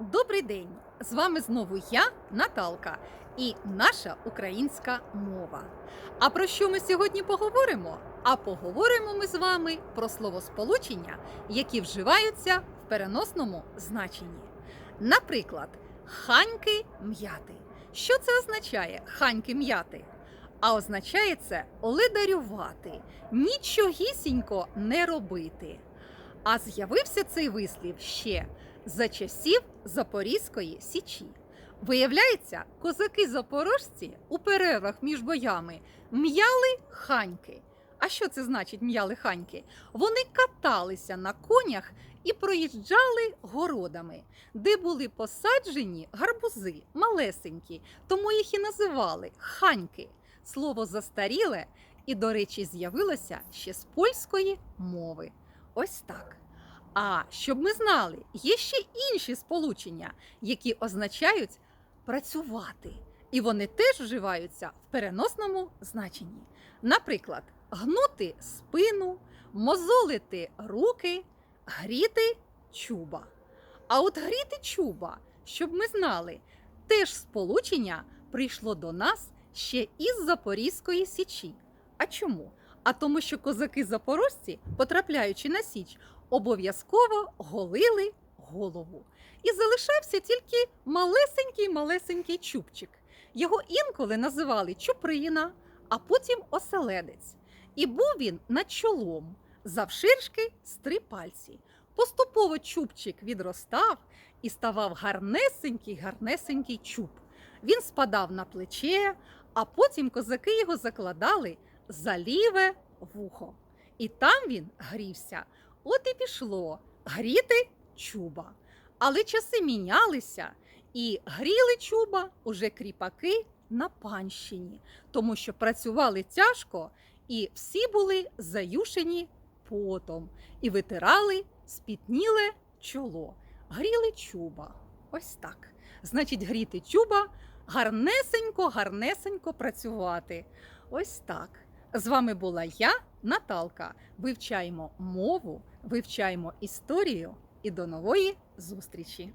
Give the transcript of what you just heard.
Добрий день! З вами знову я, Наталка, і наша українська мова. А про що ми сьогодні поговоримо? А поговоримо ми з вами про словосполучення, які вживаються в переносному значенні. Наприклад, ханьки м'яти. Що це означає ханьки м'яти? А означає це ледарювати, нічогісінько не робити. А з'явився цей вислів ще за часів Запорізької січі. Виявляється, козаки-запорожці у перервах між боями м'яли ханьки. А що це значить м'яли ханьки? Вони каталися на конях і проїжджали городами, де були посаджені гарбузи малесенькі, тому їх і називали ханьки. Слово застаріле і, до речі, з'явилося ще з польської мови. Ось так. А щоб ми знали, є ще інші сполучення, які означають працювати. І вони теж вживаються в переносному значенні. Наприклад, гнути спину, мозолити руки, гріти чуба. А от гріти чуба, щоб ми знали, теж сполучення прийшло до нас ще із Запорізької січі. А чому? А тому, що козаки-запорожці, потрапляючи на січ, обов'язково голили голову. І залишався тільки малесенький-малесенький чубчик. Його інколи називали чуприна, а потім оселедець. І був він над чолом, завширшки з три пальці. Поступово чубчик відростав і ставав гарнесенький-гарнесенький чуб. Він спадав на плече, а потім козаки його закладали за ліве вухо. І там він грівся. От і пішло гріти чуба. Але часи мінялися, і гріли чуба уже кріпаки на панщині, тому що працювали тяжко, і всі були заюшені потом і витирали спітніле чоло. Гріли чуба. Ось так. Значить, гріти чуба гарнесенько, гарнесенько працювати. Ось так. З вами була я, Наталка. Вивчаємо мову, вивчаємо історію і до нової зустрічі!